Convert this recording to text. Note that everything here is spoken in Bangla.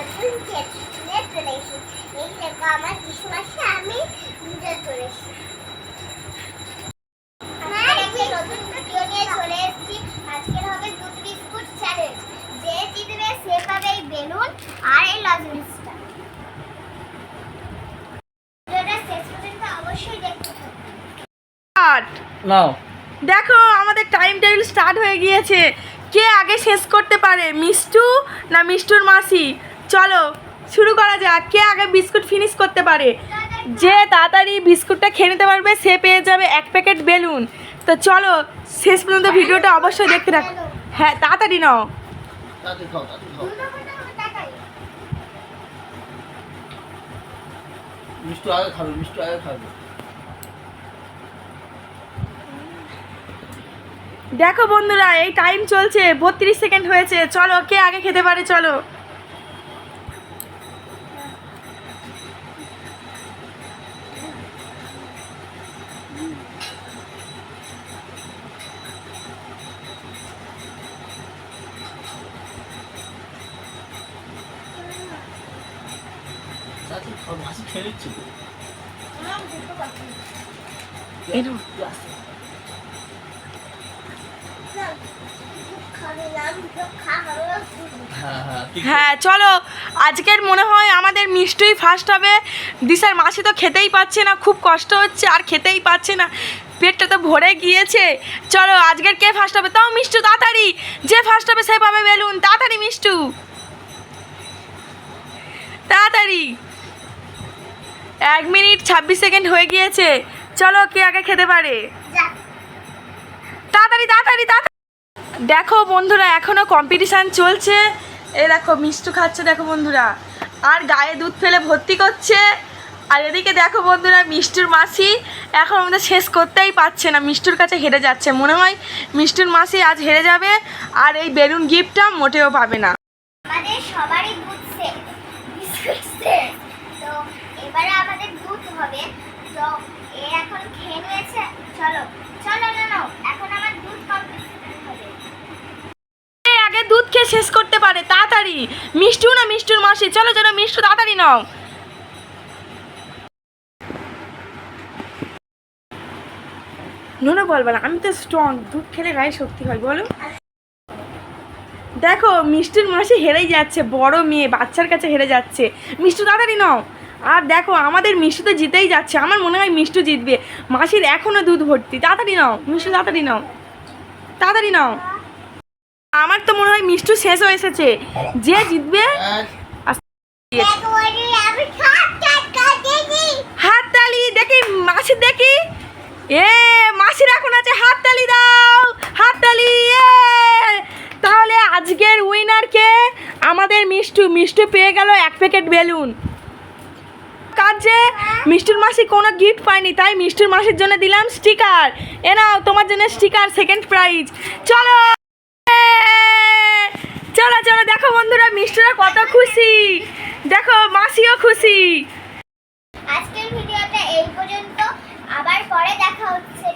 নতুন চলে এসেছি। এই দেখো আমার আমি নিজে চলে এসেছি। নতুন ভিডিও নিয়ে চলে এসেছি। আজকের হবে দুধ বিস্কুট চ্যালেঞ্জ যে জিতবে সে পাবে এই বেলুন আর এই লজেন্সটা ভিডিওটা শেষ পর্যন্ত অবশ্যই দেখতে নাও। দেখো আমাদের টাইম টেবিল স্টার্ট হয়ে গিয়েছে। কে আগে শেষ করতে পারে মিষ্টু না মিষ্টুর মাসি? চলো শুরু করা যাক। কে আগে বিস্কুট ফিনিশ করতে পারে? যে তাড়াতাড়ি বিস্কুটটা খেয়ে নিতে পারবে সে পেয়ে যাবে এক প্যাকেট বেলুন। তো চলো শেষ পর্যন্ত ভিডিওটা অবশ্যই দেখতে থাকো। হ্যাঁ তাড়াতাড়ি নাও। তাতে খাও তাতে খাও মিষ্টি আগে খাবে মিষ্টি আগে খাবে। দেখো বন্ধুরা এই টাইম চলছে বত্রিশ সেকেন্ড হয়েছে। চলো কে আগে খেতে পারে চলো। মাসি খেয়ে নিচ্ছে। হ্যাঁ হ্যাঁ ঠিক হ্যাঁ চলো আজকের মনে হয় আমাদের মিষ্টই ফার্স্ট হবে। দিশার মাসি তো খেতেই পাচ্ছে না খুব কষ্ট হচ্ছে আর খেতেই পাচ্ছে না। পেটটা তো ভরে গিয়েছে। চলো আজকের কে ফার্স্ট হবে? তাও মিষ্টু তাড়াতাড়ি। যে ফার্স্ট হবে সে পাবে বেলুন। তাড়াতাড়ি মিষ্টু। তাড়াতাড়ি। এক মিনিট ছাব্বিশ সেকেন্ড হয়ে গিয়েছে। চলো কে আগে খেতে পারে? তাড়াতাড়ি তাড়াতাড়ি তাড়াতাড়ি। দেখো বন্ধুরা এখনও কম্পিটিশান চলছে। এই দেখো মিষ্টু খাচ্ছে দেখো বন্ধুরা। আর গায়ে দুধ ফেলে ভর্তি করছে। আর এদিকে দেখো বন্ধুরা মিষ্টুর মাসি এখন আমাদের শেষ করতেই পারছে না। মিষ্টুর কাছে হেরে যাচ্ছে। মনে হয় মিষ্টুর মাসি আজ হেরে যাবে। আর এই বেলুন গিফটটা মোটেও পাবে না। আমাদের সবারই দুধ শেষ বিস্কুট শেষ তো এবারে আমাদের দুধ হবে তো এ এখন খেয়ে নিয়েছে চলো চলো না না এখন আমার দুধ কম্পিটিশন হবে এ আগে দুধ খেয়ে শেষ করতে পারে, তাড়াতাড়ি। মিষ্টু না মিষ্টুর মাসি? চলো চলো, মিষ্টু, তাড়াতাড়ি নাও। নোনো বলবে না আমি তো স্ট্রং দুধ খেলে গায়ে শক্তি হয়, বলো। দেখো, মিষ্টির মাসি হেরেই যাচ্ছে, বড় মেয়ে, বাচ্চার কাছে হেরে যাচ্ছে। মিষ্টু, তাড়াতাড়ি নাও। আর দেখো, আমাদের মিষ্টি তো জিতেই যাচ্ছে, আমার মনে হয় মিষ্টু জিতবে। মাসির এখনও দুধ ভর্তি। তাড়াতাড়ি নাও, মিষ্টু, তাড়াতাড়ি নাও। তাড়াতাড়ি নাও। আমার তো মনে হয় মিষ্টু শেষ হয়ে এসেছে। যে জিতবে হাত তালি দেখি, মাসি দেখি। এ, মাসির এখন আছে হাত তালি দাও হাত তালি এ। তাহলে আজকের উইনারকে আমাদের মিষ্টু মিষ্টু পেয়ে গেল এক প্যাকেট বেলুন। কাজে মিষ্টির মাসি কোনো গিফট পায়নি, তাই মিষ্টির মাসির জন্য দিলাম স্টিকার এ নাও, তোমার জন্য স্টিকার সেকেন্ড প্রাইজ চলো! বন্ধুরা, মিষ্টিরা কত খুশি। দেখো, মাসিও খুশি। আজকের ভিডিওটা এই পর্যন্ত। আবার পরে দেখা হচ্ছে।